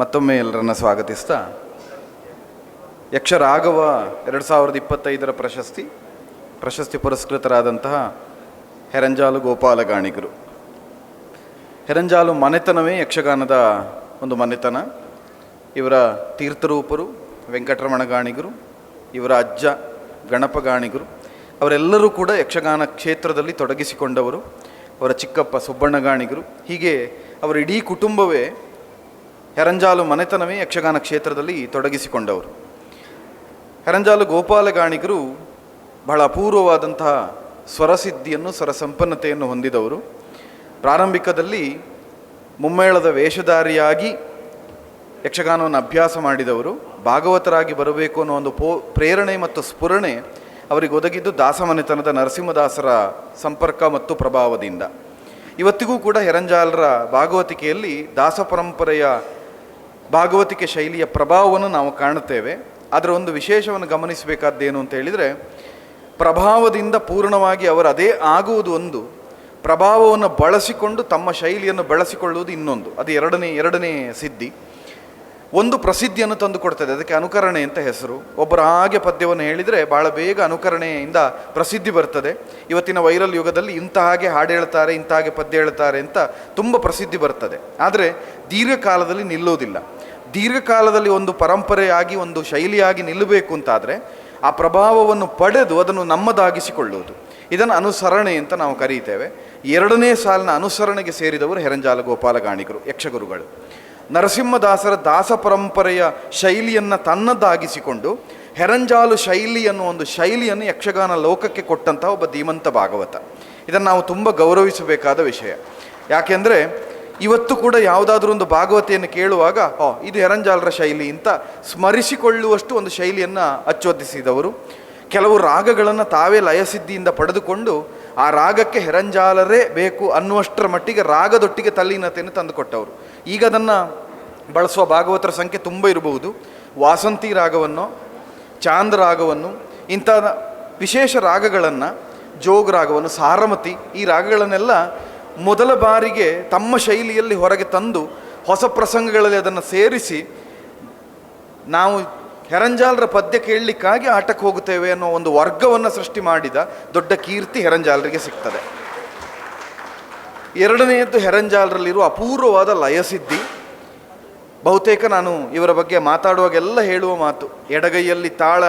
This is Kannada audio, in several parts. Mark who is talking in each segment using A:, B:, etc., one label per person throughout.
A: ಮತ್ತೊಮ್ಮೆ ಎಲ್ಲರನ್ನ ಸ್ವಾಗತಿಸ್ತಾ, ಯಕ್ಷರಾಘವ ಎರಡು ಸಾವಿರದ ಇಪ್ಪತ್ತೈದರ ಪ್ರಶಸ್ತಿ ಪ್ರಶಸ್ತಿ ಪುರಸ್ಕೃತರಾದಂತಹ ಹೆರಂಜಾಲು ಗೋಪಾಲಗಾಣಿಗರು ಹೆರಂಜಾಲು ಮನೆತನವೇ ಯಕ್ಷಗಾನದ ಒಂದು ಮನೆತನ. ಇವರ ತೀರ್ಥರೂಪರು ವೆಂಕಟರಮಣ ಗಾಣಿಗರು, ಇವರ ಅಜ್ಜ ಗಣಪ ಗಾಣಿಗರು, ಅವರೆಲ್ಲರೂ ಕೂಡ ಯಕ್ಷಗಾನ ಕ್ಷೇತ್ರದಲ್ಲಿ ತೊಡಗಿಸಿಕೊಂಡವರು. ಅವರ ಚಿಕ್ಕಪ್ಪ ಸುಬ್ಬಣ್ಣ ಗಾಣಿಗರು, ಹೀಗೆ ಅವರ ಇಡೀ ಕುಟುಂಬವೇ ಹೆರಂಜಾಲು ಮನೆತನವೇ ಯಕ್ಷಗಾನ ಕ್ಷೇತ್ರದಲ್ಲಿ ತೊಡಗಿಸಿಕೊಂಡವರು. ಹೆರಂಜಾಲು ಗೋಪಾಲಗಾಣಿಗರು ಬಹಳ ಅಪೂರ್ವವಾದಂತಹ ಸ್ವರಸಿದ್ಧಿಯನ್ನು ಸ್ವರ ಸಂಪನ್ನತೆಯನ್ನು ಹೊಂದಿದವರು. ಪ್ರಾರಂಭಿಕದಲ್ಲಿ ಮುಮ್ಮೇಳದ ವೇಷಧಾರಿಯಾಗಿ ಯಕ್ಷಗಾನವನ್ನು ಅಭ್ಯಾಸ ಮಾಡಿದವರು. ಭಾಗವತರಾಗಿ ಬರಬೇಕು ಅನ್ನೋ ಒಂದು ಪೋ, ಪ್ರೇರಣೆ ಮತ್ತು ಸ್ಫುರಣೆ ಅವರಿಗೆ ಒದಗಿದ್ದು ದಾಸಮನೆತನದ ನರಸಿಂಹದಾಸರ ಸಂಪರ್ಕ ಮತ್ತು ಪ್ರಭಾವದಿಂದ. ಇವತ್ತಿಗೂ ಕೂಡ ಹೆರಂಜಾಲರ ಭಾಗವತಿಕೆಯಲ್ಲಿ ದಾಸ ಪರಂಪರೆಯ ಭಾಗವತಿಕೆ ಶೈಲಿಯ ಪ್ರಭಾವವನ್ನು ನಾವು ಕಾಣುತ್ತೇವೆ. ಅದರ ಒಂದು ವಿಶೇಷವನ್ನು ಗಮನಿಸಬೇಕಾದ್ದೇನು ಅಂತ ಹೇಳಿದರೆ, ಪ್ರಭಾವದಿಂದ ಪೂರ್ಣವಾಗಿ ಅವರು ಅದೇ ಆಗುವುದು ಒಂದು, ಪ್ರಭಾವವನ್ನು ಬಳಸಿಕೊಂಡು ತಮ್ಮ ಶೈಲಿಯನ್ನು ಬಳಸಿಕೊಳ್ಳುವುದು ಇನ್ನೊಂದು, ಅದು ಎರಡನೇ ಎರಡನೇ ಸಿದ್ಧಿ. ಒಂದು ಪ್ರಸಿದ್ಧಿಯನ್ನು ತಂದು ಕೊಡ್ತದೆ, ಅದಕ್ಕೆ ಅನುಕರಣೆ ಅಂತ ಹೆಸರು. ಒಬ್ಬರು ಹಾಗೆ ಪದ್ಯವನ್ನು ಹೇಳಿದರೆ ಭಾಳ ಬೇಗ ಅನುಕರಣೆಯಿಂದ ಪ್ರಸಿದ್ಧಿ ಬರ್ತದೆ. ಇವತ್ತಿನ ವೈರಲ್ ಯುಗದಲ್ಲಿ ಇಂಥ ಹಾಗೆ ಹಾಡು ಹೇಳ್ತಾರೆ, ಇಂಥ ಹಾಗೆ ಪದ್ಯ ಹೇಳ್ತಾರೆ ಅಂತ ತುಂಬ ಪ್ರಸಿದ್ಧಿ ಬರ್ತದೆ. ಆದರೆ ದೀರ್ಘಕಾಲದಲ್ಲಿ ನಿಲ್ಲೋದಿಲ್ಲ ದೀರ್ಘಕಾಲದಲ್ಲಿ ಒಂದು ಪರಂಪರೆಯಾಗಿ, ಒಂದು ಶೈಲಿಯಾಗಿ ನಿಲ್ಲಬೇಕು ಅಂತಾದರೆ ಆ ಪ್ರಭಾವವನ್ನು ಪಡೆದು ಅದನ್ನು ನಮ್ಮದಾಗಿಸಿಕೊಳ್ಳುವುದು. ಇದನ್ನು ಅನುಸರಣೆ ಅಂತ ನಾವು ಕರೀತೇವೆ. ಎರಡನೇ ಸಾಲಿನ ಅನುಸರಣೆಗೆ ಸೇರಿದವರು ಹೆರಂಜಾಲ ಗೋಪಾಲಗಾಣಿಗರು ಯಕ್ಷಗುರುಗಳು. ನರಸಿಂಹದಾಸರ ದಾಸ ಪರಂಪರೆಯ ಶೈಲಿಯನ್ನು ತನ್ನದ್ದಾಗಿಸಿಕೊಂಡು ಹೆರಂಜಾಲು ಶೈಲಿ ಅನ್ನೋ ಒಂದು ಶೈಲಿಯನ್ನು ಯಕ್ಷಗಾನ ಲೋಕಕ್ಕೆ ಕೊಟ್ಟಂತಹ ಒಬ್ಬ ಧೀಮಂತ ಭಾಗವತ. ಇದನ್ನು ನಾವು ತುಂಬ ಗೌರವಿಸಬೇಕಾದ ವಿಷಯ. ಯಾಕೆಂದರೆ ಇವತ್ತು ಕೂಡ ಯಾವುದಾದ್ರೂ ಒಂದು ಭಾಗವತೆಯನ್ನು ಕೇಳುವಾಗ ಓ ಇದು ಹೆರಂಜಾಲರ ಶೈಲಿ ಅಂತ ಸ್ಮರಿಸಿಕೊಳ್ಳುವಷ್ಟು ಒಂದು ಶೈಲಿಯನ್ನು ಅಚ್ಚೊತ್ತಿಸಿದವರು ಕೆಲವು ರಾಗಗಳನ್ನು ತಾವೇ ಲಯಸಿದ್ಧಿಯಿಂದ ಪಡೆದುಕೊಂಡು, ಆ ರಾಗಕ್ಕೆ ಹೆರಂಜಾಲರೇ ಬೇಕು ಅನ್ನುವಷ್ಟರ ಮಟ್ಟಿಗೆ ರಾಗದೊಟ್ಟಿಗೆ ತಲ್ಲೀನತೆಯನ್ನು ತಂದುಕೊಟ್ಟವರು. ಈಗ ಅದನ್ನು ಬಳಸುವ ಭಾಗವತರ ಸಂಖ್ಯೆ ತುಂಬ ಇರಬಹುದು. ವಾಸಂತಿ ರಾಗವನ್ನು, ಚಾಂದ್ ರಾಗವನ್ನು, ಇಂಥ ವಿಶೇಷ ರಾಗಗಳನ್ನು ಜೋಗ ರಾಗವನ್ನು, ಸಾರಮತಿ ಈ ರಾಗಗಳನ್ನೆಲ್ಲ ಮೊದಲ ಬಾರಿಗೆ ತಮ್ಮ ಶೈಲಿಯಲ್ಲಿ ಹೊರಗೆ ತಂದು ಹೊಸ ಪ್ರಸಂಗಗಳಲ್ಲಿ ಅದನ್ನು ಸೇರಿಸಿ ನಾವು ಹೆರಂಜಾಲರ ಪದ್ಯ ಕೇಳಲಿಕ್ಕಾಗಿ ಆಟಕ್ಕೆ ಹೋಗುತ್ತೇವೆ ಅನ್ನೋ ಒಂದು ವರ್ಗವನ್ನು ಸೃಷ್ಟಿ ಮಾಡಿದ ದೊಡ್ಡ ಕೀರ್ತಿ ಹೆರಂಜಾಲರಿಗೆ ಸಿಗ್ತದೆ. ಎರಡನೆಯದ್ದು ಹೆರಂಜಾಲರಲ್ಲಿರುವ ಅಪೂರ್ವವಾದ ಲಯಸಿದ್ಧಿ. ಬಹುತೇಕ ನಾನು ಇವರ ಬಗ್ಗೆ ಮಾತಾಡುವಾಗೆಲ್ಲ ಹೇಳುವ ಮಾತು, ಎಡಗೈಯಲ್ಲಿ ತಾಳ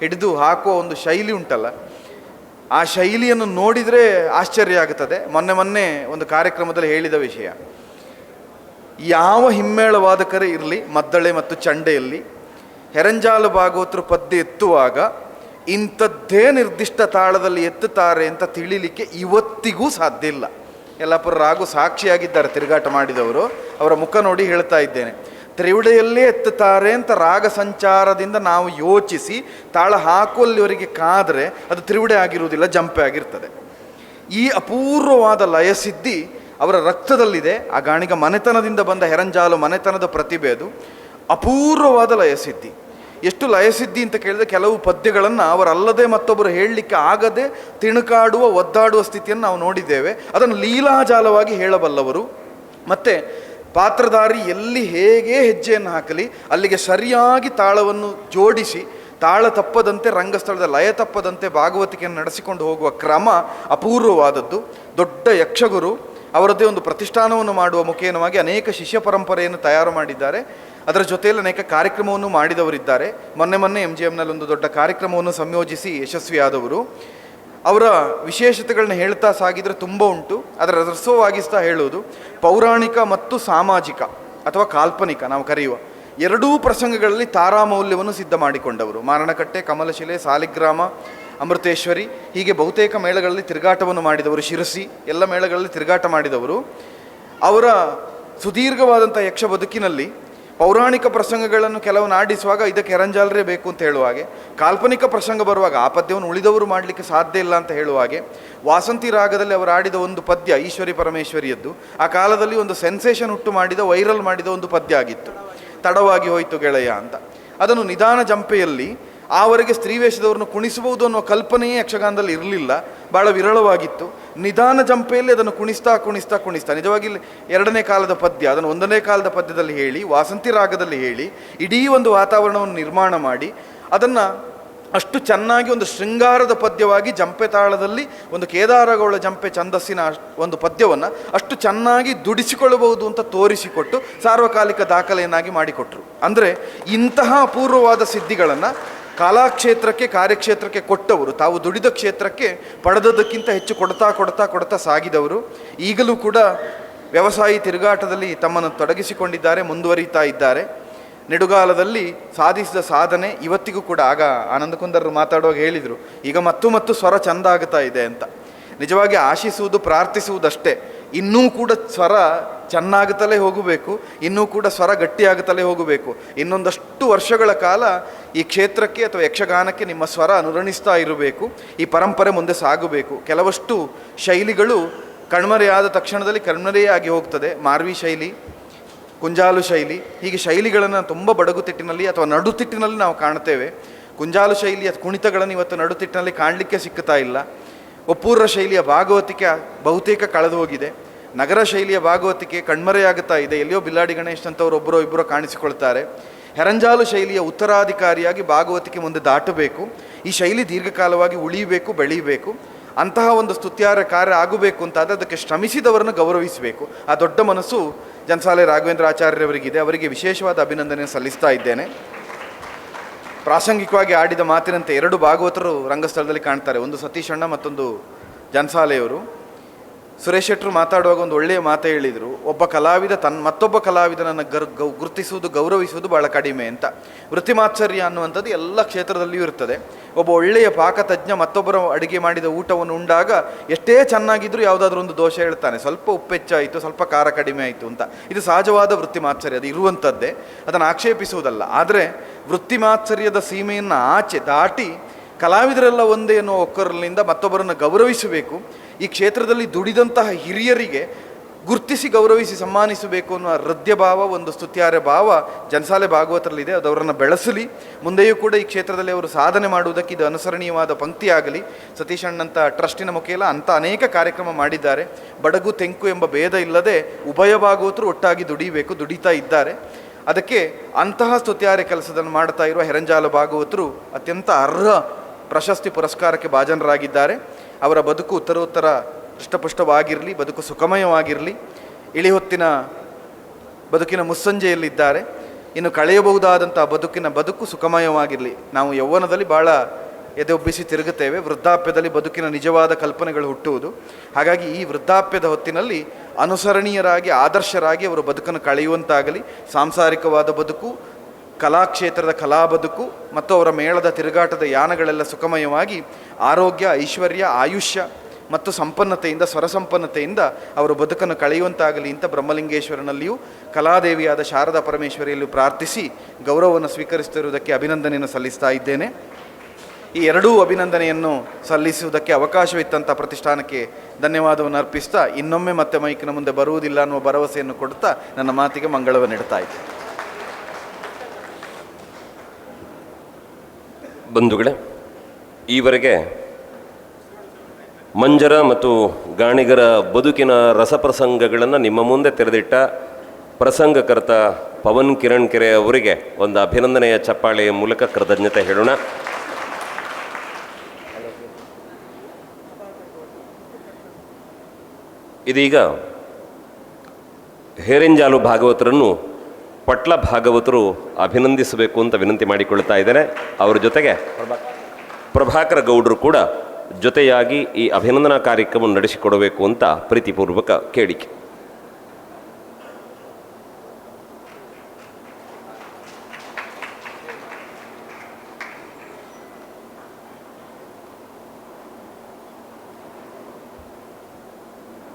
A: ಹಿಡಿದು ಹಾಕುವ ಒಂದು ಶೈಲಿ ಉಂಟಲ್ಲ ಆ ಶೈಲಿಯನ್ನು ನೋಡಿದರೆ ಆಶ್ಚರ್ಯ ಆಗುತ್ತದೆ. ಮೊನ್ನೆ ಮೊನ್ನೆ ಒಂದು ಕಾರ್ಯಕ್ರಮದಲ್ಲಿ ಹೇಳಿದ ವಿಷಯ. ಯಾವ ಹಿಮ್ಮೇಳವಾದಕರೇ ಇರಲಿ, ಮದ್ದಳೆ ಮತ್ತು ಚಂಡೆಯಲ್ಲಿ ಹೆರಂಜಾಲು ಭಾಗವತರು ಪದ್ಯ ಎತ್ತುವಾಗ ಇಂಥದ್ದೇ ನಿರ್ದಿಷ್ಟ ತಾಳದಲ್ಲಿ ಎತ್ತುತ್ತಾರೆ ಅಂತ ತಿಳಿಲಿಕ್ಕೆ ಇವತ್ತಿಗೂ ಸಾಧ್ಯ ಇಲ್ಲ. ಯಲ್ಲಾಪುರ ರಾಗು ಸಾಕ್ಷಿಯಾಗಿದ್ದಾರೆ, ತಿರುಗಾಟ ಮಾಡಿದವರು. ಅವರ ಮುಖ ನೋಡಿ ಹೇಳ್ತಾ ಇದ್ದೇನೆ. ತ್ರಿವಿಡೆಯಲ್ಲೇ ಎತ್ತುತ್ತಾರೆ ಅಂತ ರಾಗ ಸಂಚಾರದಿಂದ ನಾವು ಯೋಚಿಸಿ ತಾಳ ಹಾಕುವಲ್ಲಿವರೆಗೆ ಕಾದರೆ ಅದು ತ್ರಿವಿಡೆ ಆಗಿರುವುದಿಲ್ಲ, ಜಂಪೆ ಆಗಿರ್ತದೆ. ಈ ಅಪೂರ್ವವಾದ ಲಯಸಿದ್ಧಿ ಅವರ ರಕ್ತದಲ್ಲಿದೆ. ಆ ಗಾಣಿಗ ಮನೆತನದಿಂದ ಬಂದ ಹೆರಂಜಾಲು ಮನೆತನದ ಪ್ರತಿಭೆ ಅದು. ಅಪೂರ್ವವಾದ ಲಯಸಿದ್ಧಿ. ಎಷ್ಟು ಲಯಸಿದ್ಧಿ ಅಂತ ಕೇಳಿದ್ರೆ ಕೆಲವು ಪದ್ಯಗಳನ್ನು ಅವರಲ್ಲದೆ ಮತ್ತೊಬ್ಬರು ಹೇಳಲಿಕ್ಕೆ ಆಗದೆ ತಿಣುಕಾಡುವ, ಒದ್ದಾಡುವ ಸ್ಥಿತಿಯನ್ನು ನಾವು ನೋಡಿದ್ದೇವೆ. ಅದನ್ನು ಲೀಲಾಜಾಲವಾಗಿ ಹೇಳಬಲ್ಲವರು. ಮತ್ತು ಪಾತ್ರಧಾರಿ ಎಲ್ಲಿ ಹೇಗೆ ಹೆಜ್ಜೆಯನ್ನು ಹಾಕಲಿ, ಅಲ್ಲಿಗೆ ಸರಿಯಾಗಿ ತಾಳವನ್ನು ಜೋಡಿಸಿ, ತಾಳ ತಪ್ಪದಂತೆ, ರಂಗಸ್ಥಳದ ಲಯ ತಪ್ಪದಂತೆ ಭಾಗವತಿಕೆಯನ್ನು ನಡೆಸಿಕೊಂಡು ಹೋಗುವ ಕ್ರಮ ಅಪೂರ್ವವಾದದ್ದು. ದೊಡ್ಡ ಯಕ್ಷಗುರು, ಅವರದ್ದೇ ಒಂದು ಪ್ರತಿಷ್ಠಾನವನ್ನು ಮಾಡುವ ಮುಖೇನವಾಗಿ ಅನೇಕ ಶಿಷ್ಯ ಪರಂಪರೆಯನ್ನು ತಯಾರು ಮಾಡಿದ್ದಾರೆ. ಅದರ ಜೊತೆಯಲ್ಲಿ ಅನೇಕ ಕಾರ್ಯಕ್ರಮವನ್ನು ಮಾಡಿದವರಿದ್ದಾರೆ. ಮೊನ್ನೆ ಮೊನ್ನೆ ಎಂ ಜಿ ಒಂದು ದೊಡ್ಡ ಕಾರ್ಯಕ್ರಮವನ್ನು ಸಂಯೋಜಿಸಿ ಯಶಸ್ವಿಯಾದವರು. ಅವರ ವಿಶೇಷತೆಗಳನ್ನ ಹೇಳ್ತಾ ಸಾಗಿದರೆ ತುಂಬ ಉಂಟು. ಅದರ ರಸವಾಗಿಸ್ತಾ ಹೇಳುವುದು, ಪೌರಾಣಿಕ ಮತ್ತು ಸಾಮಾಜಿಕ ಅಥವಾ ಕಾಲ್ಪನಿಕ ನಾವು ಕರೆಯುವ ಎರಡೂ ಪ್ರಸಂಗಗಳಲ್ಲಿ ತಾರಾಮೌಲ್ಯವನ್ನು ಸಿದ್ಧ ಮಾಡಿಕೊಂಡವರು. ಮಾರಣಕಟ್ಟೆ, ಕಮಲಶಿಲೆ, ಸಾಲಿಗ್ರಾಮ, ಅಮೃತೇಶ್ವರಿ, ಹೀಗೆ ಬಹುತೇಕ ಮೇಳಗಳಲ್ಲಿ ತಿರುಗಾಟವನ್ನು ಮಾಡಿದವರು ಶಿರಸಿ, ಎಲ್ಲ ಮೇಳಗಳಲ್ಲಿ ತಿರುಗಾಟ ಮಾಡಿದವರು. ಅವರ ಸುದೀರ್ಘವಾದಂಥ ಯಕ್ಷ ಬದುಕಿನಲ್ಲಿ ಪೌರಾಣಿಕ ಪ್ರಸಂಗಗಳನ್ನು ಕೆಲವು ಆಡಿಸುವಾಗ ಇದಕ್ಕೆ ಹೆರಂಜಾಲರೇ ಬೇಕು ಅಂತ ಹೇಳುವ ಹಾಗೆ. ಕಾಲ್ಪನಿಕ ಪ್ರಸಂಗ ಬರುವಾಗ ಆ ಪದ್ಯವನ್ನು ಉಳಿದವರು ಮಾಡಲಿಕ್ಕೆ ಸಾಧ್ಯ ಇಲ್ಲ ಅಂತ ಹೇಳುವ ಹಾಗೆ. ವಾಸಂತಿ ರಾಗದಲ್ಲಿ ಅವರು ಆಡಿದ ಒಂದು ಪದ್ಯ ಈಶ್ವರಿ ಪರಮೇಶ್ವರಿಯದ್ದು. ಆ ಕಾಲದಲ್ಲಿ ಒಂದು ಸೆನ್ಸೇಷನ್ ಹುಟ್ಟು ಮಾಡಿದ, ವೈರಲ್ ಮಾಡಿದ ಒಂದು ಪದ್ಯ ಆಗಿತ್ತು. ತಡವಾಗಿ ಹೋಯಿತು ಗೆಳೆಯ ಅಂತ. ಅದನ್ನು ನಿಧಾನ ಜಂಪೆಯಲ್ಲಿ ಆವರೆಗೆ ಸ್ತ್ರೀ ವೇಷದವ್ರನ್ನು ಕುಣಿಸಬಹುದು ಅನ್ನೋ ಕಲ್ಪನೆಯೇ ಯಕ್ಷಗಾನದಲ್ಲಿ ಇರಲಿಲ್ಲ. ಭಾಳ ವಿರಳವಾಗಿತ್ತು. ನಿಧಾನ ಜಂಪೆಯಲ್ಲಿ ಅದನ್ನು ಕುಣಿಸ್ತಾ ಕುಣಿಸ್ತಾ ಕುಣಿಸ್ತಾ, ನಿಜವಾಗಿ ಎರಡನೇ ಕಾಲದ ಪದ್ಯ, ಅದನ್ನು ಒಂದನೇ ಕಾಲದ ಪದ್ಯದಲ್ಲಿ ಹೇಳಿ, ವಾಸಂತಿ ರಾಗದಲ್ಲಿ ಹೇಳಿ, ಇಡೀ ಒಂದು ವಾತಾವರಣವನ್ನು ನಿರ್ಮಾಣ ಮಾಡಿ, ಅದನ್ನು ಅಷ್ಟು ಚೆನ್ನಾಗಿ ಒಂದು ಶೃಂಗಾರದ ಪದ್ಯವಾಗಿ ಜಂಪೆ ತಾಳದಲ್ಲಿ, ಒಂದು ಕೇದಾರಗೌಳ ಜಂಪೆ ಛಂದಸ್ಸಿನ ಒಂದು ಪದ್ಯವನ್ನು ಅಷ್ಟು ಚೆನ್ನಾಗಿ ದುಡಿಸಿಕೊಳ್ಳಬಹುದು ಅಂತ ತೋರಿಸಿಕೊಟ್ಟು ಸಾರ್ವಕಾಲಿಕ ದಾಖಲೆಯನ್ನಾಗಿ ಮಾಡಿಕೊಟ್ರು. ಅಂದರೆ ಇಂತಹ ಅಪೂರ್ವವಾದ ಸಿದ್ಧಿಗಳನ್ನು ಕಲಾಕ್ಷೇತ್ರಕ್ಕೆ, ಕಾರ್ಯಕ್ಷೇತ್ರಕ್ಕೆ ಕೊಟ್ಟವರು, ತಾವು ದುಡಿದ ಕ್ಷೇತ್ರಕ್ಕೆ ಪಡೆದದಕ್ಕಿಂತ ಹೆಚ್ಚು ಕೊಡ್ತಾ ಕೊಡ್ತಾ ಕೊಡ್ತಾ ಸಾಗಿದವರು. ಈಗಲೂ ಕೂಡ ವ್ಯವಸಾಯಿ ತಿರುಗಾಟದಲ್ಲಿ ತಮ್ಮನ್ನು ತೊಡಗಿಸಿಕೊಂಡಿದ್ದಾರೆ, ಮುಂದುವರಿತಾ ಇದ್ದಾರೆ. ನೆಡುಗಾಲದಲ್ಲಿ ಸಾಧಿಸಿದ ಸಾಧನೆ ಇವತ್ತಿಗೂ ಕೂಡ ಆಗ ಆನಂದಕುಂದರರು ಮಾತಾಡುವಾಗ ಹೇಳಿದರು, ಈಗ ಮತ್ತು ಮತ್ತು ಸ್ವರ ಚಂದ ಆಗುತ್ತಾ ಇದೆ ಅಂತ. ನಿಜವಾಗಿ ಆಶಿಸುವುದು, ಪ್ರಾರ್ಥಿಸುವುದಷ್ಟೇ. ಇನ್ನೂ ಕೂಡ ಸ್ವರ ಚೆನ್ನಾಗುತ್ತಲೇ ಹೋಗಬೇಕು, ಇನ್ನೂ ಕೂಡ ಸ್ವರ ಗಟ್ಟಿಯಾಗುತ್ತಲೇ ಹೋಗಬೇಕು. ಇನ್ನೊಂದಷ್ಟು ವರ್ಷಗಳ ಕಾಲ ಈ ಕ್ಷೇತ್ರಕ್ಕೆ ಅಥವಾ ಯಕ್ಷಗಾನಕ್ಕೆ ನಿಮ್ಮ ಸ್ವರ ಅನುರಣಿಸ್ತಾ ಇರಬೇಕು, ಈ ಪರಂಪರೆ ಮುಂದೆ ಸಾಗಬೇಕು. ಕೆಲವಷ್ಟು ಶೈಲಿಗಳು ಕಣ್ಮರೆಯಾದ ತಕ್ಷಣದಲ್ಲಿ ಕಣ್ಮರೆಯಾಗಿ ಹೋಗ್ತದೆ. ಮಾರ್ವಿ ಶೈಲಿ, ಕುಂಜಾಲು ಶೈಲಿ, ಹೀಗೆ ಶೈಲಿಗಳನ್ನು ತುಂಬ ಬಡಗುತಿಟ್ಟಿನಲ್ಲಿ ಅಥವಾ ನಡುತಿಟ್ಟಿನಲ್ಲಿ ನಾವು ಕಾಣ್ತೇವೆ ಕುಂಜಾಲು ಶೈಲಿಯ ಕುಣಿತಗಳನ್ನು ಇವತ್ತು ನಡುತಿಟ್ಟಿನಲ್ಲಿ ಕಾಣಲಿಕ್ಕೆ ಸಿಕ್ಕುತ್ತಾ ಇಲ್ಲ. ಒಪ್ಪೂರ್ರ ಶೈಲಿಯ ಭಾಗವತಿಕೆ ಬಹುತೇಕ ಕಳೆದು ಹೋಗಿದೆ. ನಗರ ಶೈಲಿಯ ಭಾಗವತಿಕೆ ಕಣ್ಮರೆಯಾಗುತ್ತಾ ಇದೆ. ಎಲ್ಲಿಯೋ ಬಿಲ್ಲಾಡಿ ಗಣೇಶ್ ಅಂತವ್ರು ಒಬ್ಬರೋ ಇಬ್ಬರೋ ಕಾಣಿಸಿಕೊಳ್ತಾರೆ. ಹೆರಂಜಾಲು ಶೈಲಿಯ ಉತ್ತರಾಧಿಕಾರಿಯಾಗಿ ಭಾಗವತಿಕೆ ಮುಂದೆ ದಾಟಬೇಕು. ಈ ಶೈಲಿ ದೀರ್ಘಕಾಲವಾಗಿ ಉಳಿಯಬೇಕು ಬೆಳೀಬೇಕು ಅಂತಹ ಒಂದು ಸ್ತುತ್ಯಾರ ಕಾರ್ಯ ಆಗಬೇಕು ಅಂತಾದರೆ ಅದಕ್ಕೆ ಶ್ರಮಿಸಿದವರನ್ನು ಗೌರವಿಸಬೇಕು. ಆ ದೊಡ್ಡ ಮನಸ್ಸು ಜನಸಾಲೆ ರಾಘವೇಂದ್ರ ಆಚಾರ್ಯರವರಿಗಿದೆ. ಅವರಿಗೆ ವಿಶೇಷವಾದ ಅಭಿನಂದನೆ ಸಲ್ಲಿಸ್ತಾ ಇದ್ದೇನೆ. ಪ್ರಾಸಂಗಿಕವಾಗಿ ಆಡಿದ ಮಾತಿನಂತೆ ಎರಡು ಭಾಗವತರು ರಂಗಸ್ಥಳದಲ್ಲಿ ಕಾಣ್ತಾರೆ. ಒಂದು ಸತೀಶಣ್ಣ ಮತ್ತೊಂದು ಜನಸಾಲೆಯವರು. ಸುರೇಶ್ ಶೆಟ್ಟರು ಮಾತಾಡುವಾಗ ಒಂದು ಒಳ್ಳೆಯ ಮಾತು ಹೇಳಿದರು, ಒಬ್ಬ ಕಲಾವಿದ ತನ್ನ ಮತ್ತೊಬ್ಬ ಕಲಾವಿದನನ್ನು ಗರ್, ಗೌ, ಗುರುತಿಸುವುದು, ಗೌರವಿಸುವುದು ಭಾಳ ಕಡಿಮೆ ಅಂತ. ವೃತ್ತಿಮಾತ್ಸರ್ಯ ಅನ್ನುವಂಥದ್ದು ಎಲ್ಲ ಕ್ಷೇತ್ರದಲ್ಲಿಯೂ ಇರ್ತದೆ. ಒಬ್ಬ ಒಳ್ಳೆಯ ಪಾಕತಜ್ಞ ಮತ್ತೊಬ್ಬರ ಅಡುಗೆ ಮಾಡಿದ ಊಟವನ್ನು ಉಂಡಾಗ ಎಷ್ಟೇ ಚೆನ್ನಾಗಿದ್ರೂ ಯಾವುದಾದ್ರೂ ಒಂದು ದೋಷ ಹೇಳ್ತಾನೆ. ಸ್ವಲ್ಪ ಉಪ್ಪೆಚ್ಚಾಯಿತು, ಸ್ವಲ್ಪ ಖಾರ ಕಡಿಮೆ ಆಯಿತು ಅಂತ. ಇದು ಸಹಜವಾದ ವೃತ್ತಿ ಮಾತ್ಸರ್ಯ ಅದು ಇರುವಂಥದ್ದೇ. ಅದನ್ನು ಆಕ್ಷೇಪಿಸುವುದಲ್ಲ. ಆದರೆ ವೃತ್ತಿ ಮಾತ್ಸರ್ಯದ ಸೀಮೆಯನ್ನು ಆಚೆ ದಾಟಿ ಕಲಾವಿದರೆಲ್ಲ ಒಂದೇ ಎನ್ನುವ ಒಕ್ಕರಲಿಂದ ಮತ್ತೊಬ್ಬರನ್ನು ಗೌರವಿಸಬೇಕು. ಈ ಕ್ಷೇತ್ರದಲ್ಲಿ ದುಡಿದಂತಹ ಹಿರಿಯರಿಗೆ ಗುರ್ತಿಸಿ ಗೌರವಿಸಿ ಸನ್ಮಾನಿಸಬೇಕು ಅನ್ನುವ ಹೃದಯ ಭಾವ, ಒಂದು ಸ್ತುತ್ಯಾರ್ಯ ಭಾವ ಜನಸಾಲೆ ಭಾಗವತರಲ್ಲಿದೆ. ಅದು ಅವರನ್ನು ಬೆಳೆಸಲಿ. ಮುಂದೆಯೂ ಕೂಡ ಈ ಕ್ಷೇತ್ರದಲ್ಲಿ ಅವರು ಸಾಧನೆ ಮಾಡುವುದಕ್ಕೆ ಇದು ಅನುಸರಣೀಯವಾದ ಪಂಕ್ತಿಯಾಗಲಿ. ಸತೀಶ್ ಅಣ್ಣಂಥ ಟ್ರಸ್ಟಿನ ಮುಖೇಲ ಅಂಥ ಅನೇಕ ಕಾರ್ಯಕ್ರಮ ಮಾಡಿದ್ದಾರೆ. ಬಡಗು ತೆಂಕು ಎಂಬ ಭೇದ ಇಲ್ಲದೆ ಉಭಯ ಭಾಗವತರು ಒಟ್ಟಾಗಿ ದುಡಿಬೇಕು, ದುಡಿತಾ ಇದ್ದಾರೆ. ಅದಕ್ಕೆ ಅಂತಹ ಸ್ತುತ್ಯಾರ್ಯ ಕೆಲಸದನ್ನು ಮಾಡ್ತಾ ಇರುವ ಹೆರಂಜಾಲ ಭಾಗವತರು ಅತ್ಯಂತ ಅರ್ಹ ಪ್ರಶಸ್ತಿ ಪುರಸ್ಕಾರಕ್ಕೆ ಭಾಜನರಾಗಿದ್ದಾರೆ. ಅವರ ಬದುಕು ಉತ್ತರೋತ್ತರ ಹೃಷ್ಟಪುಷ್ಟವಾಗಿರಲಿ, ಬದುಕು ಸುಖಮಯವಾಗಿರಲಿ, ಇಳಿ ಹೊತ್ತಿನ ಬದುಕಿನ ಮುಸ್ಸಂಜೆಯಲ್ಲಿದ್ದಾರೆ. ಇನ್ನು ಕಳೆಯಬಹುದಾದಂಥ ಬದುಕಿನ ಬದುಕು ಸುಖಮಯವಾಗಿರಲಿ. ನಾವು ಯೌವನದಲ್ಲಿ ಭಾಳ ಎದೆೊಬ್ಬಿಸಿ ತಿರುಗುತ್ತೇವೆ. ವೃದ್ಧಾಪ್ಯದಲ್ಲಿ ಬದುಕಿನ ನಿಜವಾದ ಕಲ್ಪನೆಗಳು ಹುಟ್ಟುವುದು. ಹಾಗಾಗಿ ಈ ವೃದ್ಧಾಪ್ಯದ ಹೊತ್ತಿನಲ್ಲಿ ಅನುಸರಣೀಯರಾಗಿ, ಆದರ್ಶರಾಗಿ ಅವರು ಬದುಕನ್ನು ಕಳೆಯುವಂತಾಗಲಿ. ಸಾಂಸಾರಿಕವಾದ ಬದುಕು ಕಲಾಕ್ಷೇತ್ರದ ಕಲಾ ಬದುಕು ಮತ್ತು ಅವರ ಮೇಳದ ತಿರುಗಾಟದ ಯಾನಗಳೆಲ್ಲ ಸುಖಮಯವಾಗಿ ಆರೋಗ್ಯ, ಐಶ್ವರ್ಯ, ಆಯುಷ್ಯ ಮತ್ತು ಸಂಪನ್ನತೆಯಿಂದ, ಸ್ವರಸಂಪನ್ನತೆಯಿಂದ ಅವರು ಬದುಕನ್ನು ಕಳೆಯುವಂತಾಗಲಿ ಅಂತ ಬ್ರಹ್ಮಲಿಂಗೇಶ್ವರನಲ್ಲಿಯೂ ಕಲಾದೇವಿಯಾದ ಶಾರದಾ ಪರಮೇಶ್ವರಿಯಲ್ಲೂ ಪ್ರಾರ್ಥಿಸಿ ಗೌರವವನ್ನು ಸ್ವೀಕರಿಸುತ್ತಿರುವುದಕ್ಕೆ ಅಭಿನಂದನೆಯನ್ನು ಸಲ್ಲಿಸ್ತಾ ಇದ್ದೇನೆ. ಈ ಎರಡೂ ಅಭಿನಂದನೆಯನ್ನು ಸಲ್ಲಿಸುವುದಕ್ಕೆ ಅವಕಾಶವಿತ್ತಂಥ ಪ್ರತಿಷ್ಠಾನಕ್ಕೆ ಧನ್ಯವಾದವನ್ನು ಅರ್ಪಿಸ್ತಾ ಇನ್ನೊಮ್ಮೆ ಮತ್ತೆ ಮೈಕಿನ ಮುಂದೆ ಬರುವುದಿಲ್ಲ ಅನ್ನುವ ಭರವಸೆಯನ್ನು ಕೊಡ್ತಾ ನನ್ನ ಮಾತಿಗೆ ಮಂಗಳವನ್ನು ಇಡ್ತಾ ಇದ್ದೆ
B: ಬಂಧುಗಳೇ, ಈವರೆಗೆ ಮಂಜರ ಮತ್ತು ಗಾಣಿಗರ ಬದುಕಿನ ರಸಪ್ರಸಂಗಗಳನ್ನು ನಿಮ್ಮ ಮುಂದೆ ತೆರೆದಿಟ್ಟ ಪ್ರಸಂಗಕರ್ತ ಪವನ್ ಕಿರಣ್ ಕೆರೆ ಅವರಿಗೆ ಒಂದು ಅಭಿನಂದನೆಯ ಚಪ್ಪಾಳೆಯ ಮೂಲಕ ಕೃತಜ್ಞತೆ ಹೇಳೋಣ. ಇದೀಗ ಹೇರಿಂಜಾಲು ಭಾಗವತರನ್ನು ಪಟ್ಲ ಭಾಗವತರು ಅಭಿನಂದಿಸಬೇಕು ಅಂತ ವಿನಂತಿ ಮಾಡಿಕೊಳ್ತಾ ಇದ್ದಾರೆ ಅವರ ಜೊತೆಗೆ ಪ್ರಭಾಕರ ಗೌಡರು ಕೂಡ ಜೊತೆಯಾಗಿ ಈ ಅಭಿನಂದನಾ ಕಾರ್ಯಕ್ರಮ ನಡೆಸಿಕೊಡಬೇಕು ಅಂತ ಪ್ರೀತಿಪೂರ್ವಕ ಕೇಳಿಕೆ.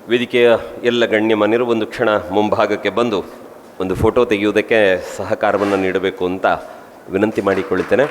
B: ವೇದಿಕೆಯ ಎಲ್ಲ ಗಣ್ಯಮಾನ್ಯರು ಒಂದು ಕ್ಷಣ ಮುಂಭಾಗಕ್ಕೆ ಬಂದು ಒಂದು ಫೋಟೋ ತೆಗೆಯುವುದಕ್ಕೆ ಸಹಕಾರವನ್ನು ನೀಡಬೇಕು ಅಂತ ವಿನಂತಿ ಮಾಡಿಕೊಳ್ಳುತ್ತೇನೆ.